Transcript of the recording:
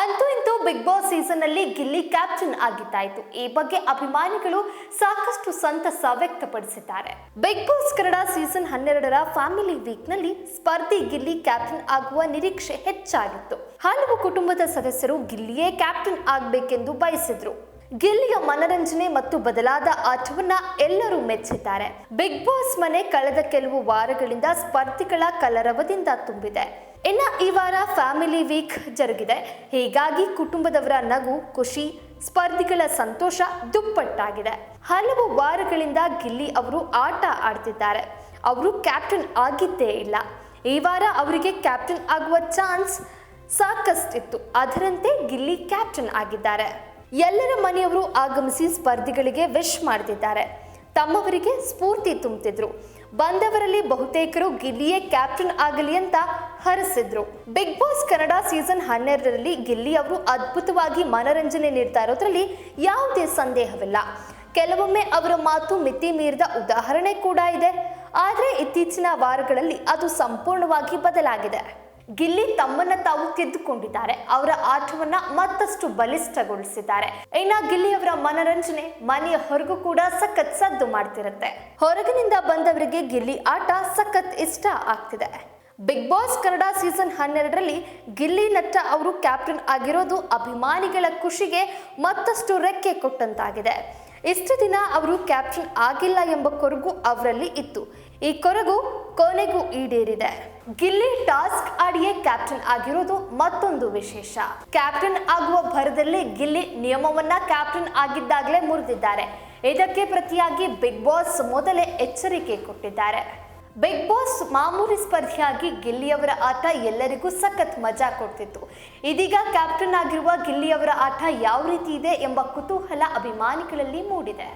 ಅಂತೂ ಇಂತೂ big boss season ಅಲ್ಲಿ ಗಿಲ್ಲಿ ಕ್ಯಾಪ್ಟನ್ ಆಗಿದ್ದಾಯಿತು. ಈ ಬಗ್ಗೆ ಅಭಿಮಾನಿಗಳು ಸಾಕಷ್ಟು ಸಂತಸ ವ್ಯಕ್ತಪಡಿಸಿದ್ದಾರೆ. ಬಿಗ್ ಬಾಸ್ ಕನ್ನಡ ಸೀಸನ್ ಹನ್ನೆರಡರ ಫ್ಯಾಮಿಲಿ ವೀಕ್ನಲ್ಲಿ ಸ್ಪರ್ಧಿ ಗಿಲ್ಲಿ ಕ್ಯಾಪ್ಟನ್ ಆಗುವ ನಿರೀಕ್ಷೆ ಹೆಚ್ಚಾಗಿತ್ತು. ಹಲವು ಕುಟುಂಬದ ಸದಸ್ಯರು ಗಿಲ್ಲಿಯೇ ಕ್ಯಾಪ್ಟನ್ ಆಗಬೇಕೆಂದು ಬಯಸಿದ್ರು. ಗಿಲ್ಲಿಯ ಮನರಂಜನೆ ಮತ್ತು ಬದಲಾದ ಆಟವನ್ನ ಎಲ್ಲರೂ ಮೆಚ್ಚಿದ್ದಾರೆ. ಬಿಗ್ ಬಾಸ್ ಮನೆ ಕಳೆದ ಕೆಲವು ವಾರಗಳಿಂದ ಸ್ಪರ್ಧಿಗಳ ಕಲರವದಿಂದ ತುಂಬಿದೆ. ಇನ್ನ ಈ ವಾರ ಫ್ಯಾಮಿಲಿ ವೀಕ್ ಜರುಗಿದೆ. ಹೀಗಾಗಿ ಕುಟುಂಬದವರ ನಗು, ಖುಷಿ, ಸ್ಪರ್ಧಿಗಳ ಸಂತೋಷ ದುಪ್ಪಟ್ಟಾಗಿದೆ. ಹಲವು ವಾರಗಳಿಂದ ಗಿಲ್ಲಿ ಅವರು ಆಟ ಆಡ್ತಿದ್ದಾರೆ. ಅವರು ಕ್ಯಾಪ್ಟನ್ ಆಗಿದ್ದೇ ಇಲ್ಲ. ಈ ವಾರ ಅವರಿಗೆ ಕ್ಯಾಪ್ಟನ್ ಆಗುವ ಚಾನ್ಸ್ ಸಾಕಷ್ಟಿತ್ತು. ಅದರಂತೆ ಗಿಲ್ಲಿ ಕ್ಯಾಪ್ಟನ್ ಆಗಿದ್ದಾರೆ. ಎಲ್ಲರ ಮನೆಯವರು ಆಗಮಿಸಿ ಸ್ಪರ್ಧಿಗಳಿಗೆ ವಿಶ್ ಮಾಡ್ತಿದ್ದಾರೆ. ತಮ್ಮವರಿಗೆ ಸ್ಫೂರ್ತಿ ತುಂಬುತ್ತಿದ್ರು ಬಂದವರಲ್ಲಿ ಬಹುತೇಕರು ಗಿಲ್ಲಿಯೇ ಕ್ಯಾಪ್ಟನ್ ಆಗಲಿ ಅಂತ ಹರಸಿದ್ರು. ಬಿಗ್ ಬಾಸ್ ಕನ್ನಡ ಸೀಸನ್ ಹನ್ನೆರಡರಲ್ಲಿ ಗಿಲ್ಲಿ ಅವರು ಅದ್ಭುತವಾಗಿ ಮನರಂಜನೆ ನೀಡ್ತಾ ಇರೋದ್ರಲ್ಲಿ ಯಾವುದೇ ಸಂದೇಹವಿಲ್ಲ. ಕೆಲವೊಮ್ಮೆ ಅವರ ಮಾತು ಮಿತಿ ಮೀರಿದ ಉದಾಹರಣೆ ಕೂಡ ಇದೆ. ಆದರೆ ಇತ್ತೀಚಿನ ವಾರಗಳಲ್ಲಿ ಅದು ಸಂಪೂರ್ಣವಾಗಿ ಬದಲಾಗಿದೆ. ಗಿಲ್ಲಿ ತಮ್ಮನ್ನ ತಾವು ತಿದ್ದುಕೊಂಡಿದ್ದಾರೆ ಅವರ ಆಟವನ್ನ ಮತ್ತಷ್ಟು ಬಲಿಷ್ಠಗೊಳಿಸಿದ್ದಾರೆ. ಇನ್ನ ಗಿಲ್ಲಿ ಅವರ ಮನರಂಜನೆ ಮನೆಯ ಹೊರಗೂ ಕೂಡ ಸಖತ್ ಸದ್ದು ಮಾಡ್ತಿರುತ್ತೆ. ಹೊರಗಿನಿಂದ ಬಂದವರಿಗೆ ಗಿಲ್ಲಿ ಆಟ ಸಖತ್ ಇಷ್ಟ ಆಗ್ತಿದೆ. ಬಿಗ್ ಬಾಸ್ ಕನ್ನಡ ಸೀಸನ್ ಹನ್ನೆರಡರಲ್ಲಿ ಗಿಲ್ಲಿ ನಟ್ಟ ಅವರು ಕ್ಯಾಪ್ಟನ್ ಆಗಿರೋದು ಅಭಿಮಾನಿಗಳ ಖುಷಿಗೆ ಮತ್ತಷ್ಟು ರೆಕ್ಕೆ ಕೊಟ್ಟಂತಾಗಿದೆ. ಇಷ್ಟು ದಿನ ಅವರು ಕ್ಯಾಪ್ಟನ್ ಆಗಿಲ್ಲ ಎಂಬ ಕೊರಗು ಅವರಲ್ಲಿ ಇತ್ತು. ಈ ಕೊರಗು ಕೊನೆಗೂ ಈಡೇರಿದೆ. ಗಿಲ್ಲಿ ಟಾಸ್ಕ್ ಆಡಿಯೇ ಕ್ಯಾಪ್ಟನ್ ಆಗಿರೋದು ಮತ್ತೊಂದು ವಿಶೇಷ. ಕ್ಯಾಪ್ಟನ್ ಆಗುವ ಭರದಲ್ಲಿ ಗಿಲ್ಲಿ ನಿಯಮವನ್ನ ಕ್ಯಾಪ್ಟನ್ ಆಗಿದ್ದಾಗಲೇ ಮುರಿದಿದ್ದಾರೆ. ಇದಕ್ಕೆ ಪ್ರತಿಯಾಗಿ ಬಿಗ್ ಬಾಸ್ ಮೊದಲೇ ಎಚ್ಚರಿಕೆ ಕೊಟ್ಟಿದ್ದಾರೆ. ಬಿಗ್ ಬಾಸ್ ಮಾಮೂಲಿ ಸ್ಪರ್ಧಿಯಾಗಿ ಗಿಲ್ಲಿಯವರ ಆಟ ಎಲ್ಲರಿಗೂ ಸಖತ್ ಮಜಾ ಕೊಡ್ತಿತ್ತು. ಇದೀಗ ಕ್ಯಾಪ್ಟನ್ ಆಗಿರುವ ಗಿಲ್ಲಿಯವರ ಆಟ ಯಾವ ರೀತಿ ಇದೆ ಎಂಬ ಕುತೂಹಲ ಅಭಿಮಾನಿಗಳಲ್ಲಿ ಮೂಡಿದೆ.